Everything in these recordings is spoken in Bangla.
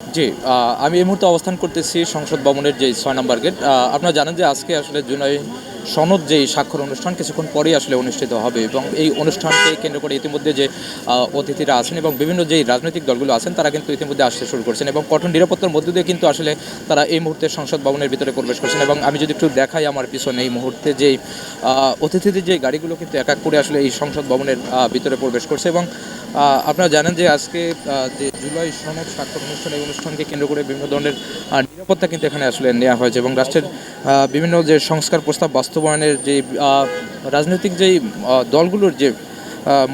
জি আমি এই মুহূর্তে অবস্থান করতেছি সংসদ ভবনের যে ছয় নম্বর গেট। আপনারা জানেন যে আজকে আসলে জুলাই সনদ যে স্বাক্ষর অনুষ্ঠান কিছুক্ষণ পরেই আসলে অনুষ্ঠিত হবে এবং এই অনুষ্ঠানকে কেন্দ্র করে ইতিমধ্যে যে অতিথিরা আছেন এবং বিভিন্ন যেই রাজনৈতিক দলগুলো আছেন, তারা কিন্তু ইতিমধ্যে আসতে শুরু করছেন এবং কঠোর নিরাপত্তার মধ্য দিয়ে কিন্তু আসলে তারা এই মুহূর্তে সংসদ ভবনের ভিতরে প্রবেশ করছেন এবং আমি যদি একটু দেখাই আমার পিছনে এই মুহূর্তে যেই অতিথিদের যে গাড়িগুলো কিন্তু এক এক করে আসলে এই সংসদ ভবনের ভিতরে প্রবেশ করছে এবং আপনারা জানেন যে আজকে যে জুলাই সনদ স্বাক্ষর অনুষ্ঠান, এই অনুষ্ঠানকে কেন্দ্র করে বিভিন্ন ধরনের নিরাপত্তা কিন্তু এখানে আসলে নেওয়া হয়েছে এবং রাষ্ট্রের বিভিন্ন যে সংস্কার প্রস্তাব বাস্তবায়নের যে রাজনৈতিক যেই দলগুলোর যে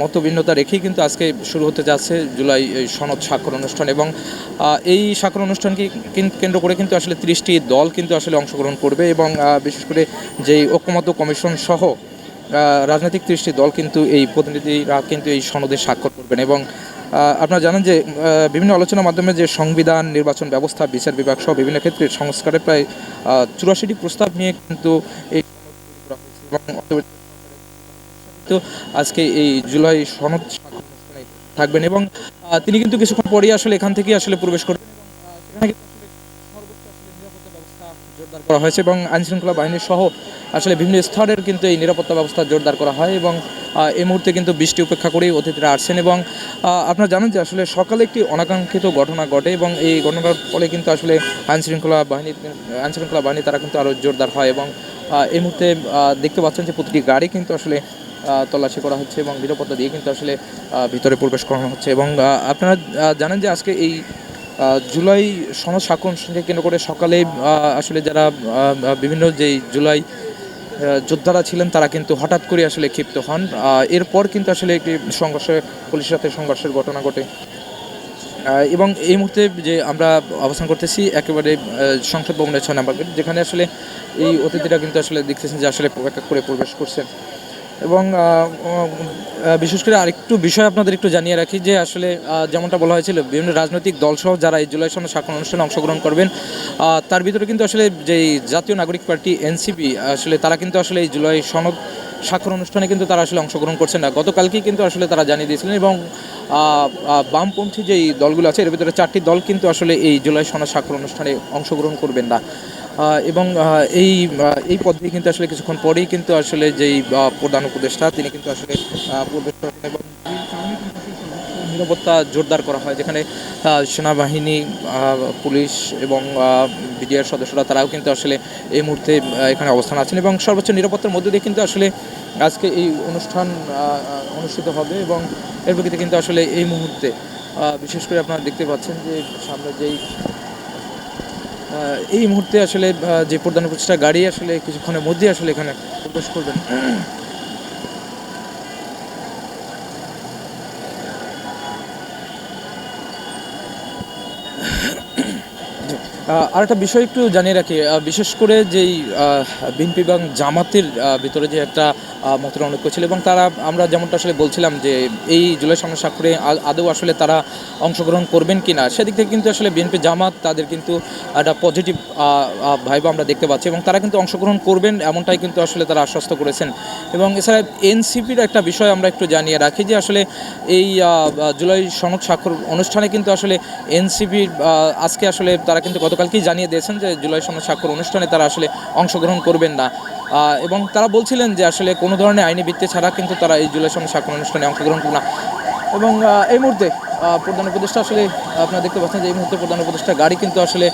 মতভিন্নতা রেখেই কিন্তু আজকে শুরু হতে যাচ্ছে জুলাই এই সনদ স্বাক্ষর অনুষ্ঠান এবং এই স্বাক্ষর অনুষ্ঠানকে কিন- কেন্দ্র করে কিন্তু আসলে ত্রিশটি দল কিন্তু আসলে অংশগ্রহণ করবে এবং বিশেষ করে যেই ঐক্যমত্য কমিশন সহ রাজনৈতিক ত্রিশটি দল কিন্তু এই প্রতিনিধিরা কিন্তু এই সনদে স্বাক্ষর করবেন এবং আপনারা জানেন যে বিভিন্ন আলোচনার মাধ্যমে যে সংবিধান, নির্বাচন ব্যবস্থা, বিচার বিভাগ সহ বিভিন্ন ক্ষেত্রে সংস্কারের প্রায় চুরাশিটি প্রস্তাব নিয়ে কিন্তু এই আজকে এই জুলাই সনদ থাকবেন এবং তিনি কিন্তু কিছুক্ষণ পরেই আসলে এখান থেকেই আসলে প্রবেশ করবেন জোরদার করা হয়েছে এবং আইনশৃঙ্খলা বাহিনী সহ আসলে বিভিন্ন স্তরের কিন্তু এই নিরাপত্তা ব্যবস্থা জোরদার করা হয় এবং এই মুহূর্তে কিন্তু বৃষ্টি উপেক্ষা করেই অতিথিরা আসছেন এবং আপনারা জানেন যে আসলে সকালে একটি অনাকাঙ্ক্ষিত ঘটনা ঘটে এবং এই ঘটনার ফলে কিন্তু আসলে আইনশৃঙ্খলা বাহিনী আইনশৃঙ্খলা বাহিনী তারা কিন্তু আরও জোরদার হয় এবং এই মুহূর্তে দেখতে পাচ্ছেন যে প্রতিটি গাড়ি কিন্তু আসলে তল্লাশি করা হচ্ছে এবং নিরাপত্তা দিয়ে কিন্তু আসলে ভিতরে প্রবেশ করানো হচ্ছে এবং আপনারা জানেন যে আজকে এই জুলাই সমাজ অনুষ্ঠানকে কেন্দ্র করে সকালে আসলে যারা বিভিন্ন যেই জুলাই যোদ্ধারা ছিলেন তারা কিন্তু হঠাৎ করে আসলে ক্ষিপ্ত হন। এরপর কিন্তু আসলে একটি সংঘর্ষে, পুলিশের সাথে সংঘর্ষের ঘটনা ঘটে। এবং এই মুহূর্তে যে আমরা অবস্থান করতেছি একেবারে সংসদ ভবনের ছয় নাম্বার যেখানে আসলে এই অতিথিরা কিন্তু আসলে দেখতেছেন যে আসলে এক করে প্রবেশ করছেন। এবং বিশেষ করে আরেকটু বিষয় আপনাদের একটু জানিয়ে রাখি যে আসলে যেমনটা বলা হয়েছিল, বিভিন্ন রাজনৈতিক দলসহ যারা এই জুলাই সনদ স্বাক্ষর অনুষ্ঠানে অংশগ্রহণ করবেন তার ভিতরে কিন্তু আসলে যেই জাতীয় নাগরিক পার্টি এনসিপি, আসলে তারা কিন্তু আসলে এই জুলাই সনদ স্বাক্ষর অনুষ্ঠানে কিন্তু তারা আসলে অংশগ্রহণ করছেন না। গতকালকেই কিন্তু আসলে তারা জানিয়ে দিয়েছিলেন এবং বামপন্থী যেই দলগুলো আছে, এর ভিতরে চারটি দল কিন্তু আসলে এই জুলাই সনদ স্বাক্ষর অনুষ্ঠানে অংশগ্রহণ করবেন না। এবং এই এই পদ্ধতি কিন্তু আসলে কিছুক্ষণ পরেই কিন্তু আসলে যেই প্রধান উপদেষ্টা, তিনি কিন্তু আসলে নিরাপত্তা জোরদার করা হয়, যেখানে সেনাবাহিনী পুলিশ এবং বিডিআর সদস্যরা তারাও কিন্তু আসলে এই মুহূর্তে এখানে অবস্থান আছেন এবং সর্বোচ্চ নিরাপত্তার মধ্যে দিয়ে কিন্তু আসলে আজকে এই অনুষ্ঠান অনুষ্ঠিত হবে এবং এর প্রকৃতি কিন্তু আসলে এই মুহূর্তে বিশেষ করে আপনারা দেখতে পাচ্ছেন যে সামনে যেই এই মুহূর্তে আসলে যে প্রধান উপদেষ্টা গাড়ি আসলে কিছুক্ষণের মধ্যে আসলে এখানে প্রবেশ করবেন। আহ, আরেকটা বিষয় একটু জানিয়ে রাখি। বিশেষ করে যেই বিএনপি এবং জামাতের ভিতরে যে একটা আহ, মতের অনৈক্য ছিল এবং তারা আমরা যেমনটা আসলে বলছিলাম যে এই জুলাই সনদ স্বাক্ষরে আ- আদৌ আসলে তারা অংশগ্রহণ করবেন কি না সেদিক থেকে কিন্তু আসলে বিএনপি জামাত তাদের কিন্তু একটা পজিটিভ ভাইব আমরা দেখতে পাচ্ছি এবং তারা কিন্তু অংশগ্রহণ করবেন এমনটাই কিন্তু আসলে তারা আশ্বস্ত করেছেন। এবং এছাড়া এনসিপির একটা বিষয় আমরা একটু জানিয়ে রাখি যে আসলে এই জুলাই সনদ স্বাক্ষর অনুষ্ঠানে কিন্তু আসলে এনসিপির আজকে আসলে তারা কিন্তু গতকালকেই জানিয়ে দিয়েছেন যে জুলাই সনদ স্বাক্ষর অনুষ্ঠানে তারা আসলে অংশগ্রহণ করবেন না। এবং তারা বলছিলেন যে আসলে কোনো ধরনের আইনি বৃত্তি ছাড়া কিন্তু তারা এই জুলাই সঙ্গে স্বাক্ষর অনুষ্ঠানে অংশগ্রহণ করবে না। এবং এই মুহূর্তে প্রধান উপদেষ্টা আসলে, আপনারা দেখতে পাচ্ছেন যে এই মুহূর্তে প্রধান উপদেষ্টা গাড়ি কিন্তু আসলে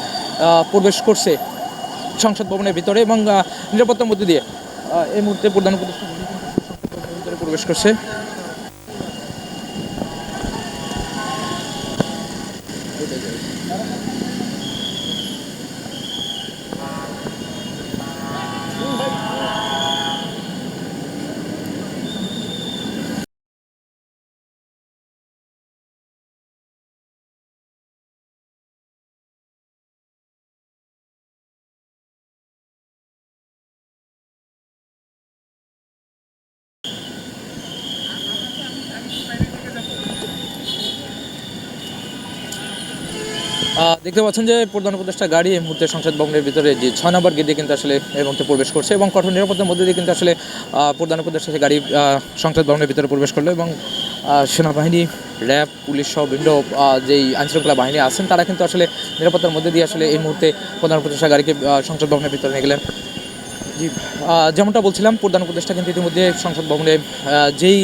প্রবেশ করছে সংসদ ভবনের ভিতরে এবং নিরাপত্তার মধ্যে দিয়ে এই মুহূর্তে প্রধান উপদেষ্টা প্রবেশ করছে। দেখতে পাচ্ছেন যে প্রধান উপদেষ্টা গাড়ি এই মুহূর্তে সংসদ ভবনের ভিতরে যে ছয় নম্বর গেটে কিন্তু আসলে এই মুহূর্তে প্রবেশ করছে এবং কঠোর নিরাপত্তার মধ্যে দিয়ে কিন্তু আসলে প্রধান উপদেষ্টা গাড়ি সংসদ ভবনের ভিতরে প্রবেশ করল এবং সেনাবাহিনী, র্যাব, পুলিশ সহ বিভিন্ন যেই আইনশৃঙ্খলা বাহিনী আছেন, তারা কিন্তু আসলে নিরাপত্তার মধ্যে দিয়ে আসলে এই মুহূর্তে প্রধান উপদেষ্টা গাড়িকে সংসদ ভবনের ভিতরে নিয়ে গেলেন। যেমনটা বলছিলাম, প্রধান উপদেষ্টা কিন্তু ইতিমধ্যে সংসদ ভবনে যেই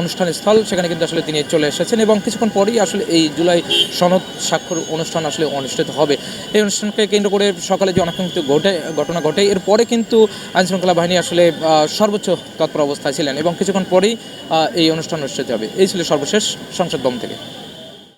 অনুষ্ঠান স্থল সেখানে কিন্তু আসলে তিনি চলে এসেছেন এবং কিছুক্ষণ পরেই আসলে এই জুলাই সনদ স্বাক্ষর অনুষ্ঠান আসলে অনুষ্ঠিত হবে। এই অনুষ্ঠানকে কেন্দ্র করে সকালে যে অনাকাঙ্ক্ষিত ঘটে, ঘটনা ঘটে, এরপরে কিন্তু আইনশৃঙ্খলা বাহিনী আসলে সর্বোচ্চ তৎপর অবস্থায় ছিলেন এবং কিছুক্ষণ পরেই এই অনুষ্ঠান অনুষ্ঠিত হবে। এই ছিল সর্বশেষ সংসদ ভবন থেকে।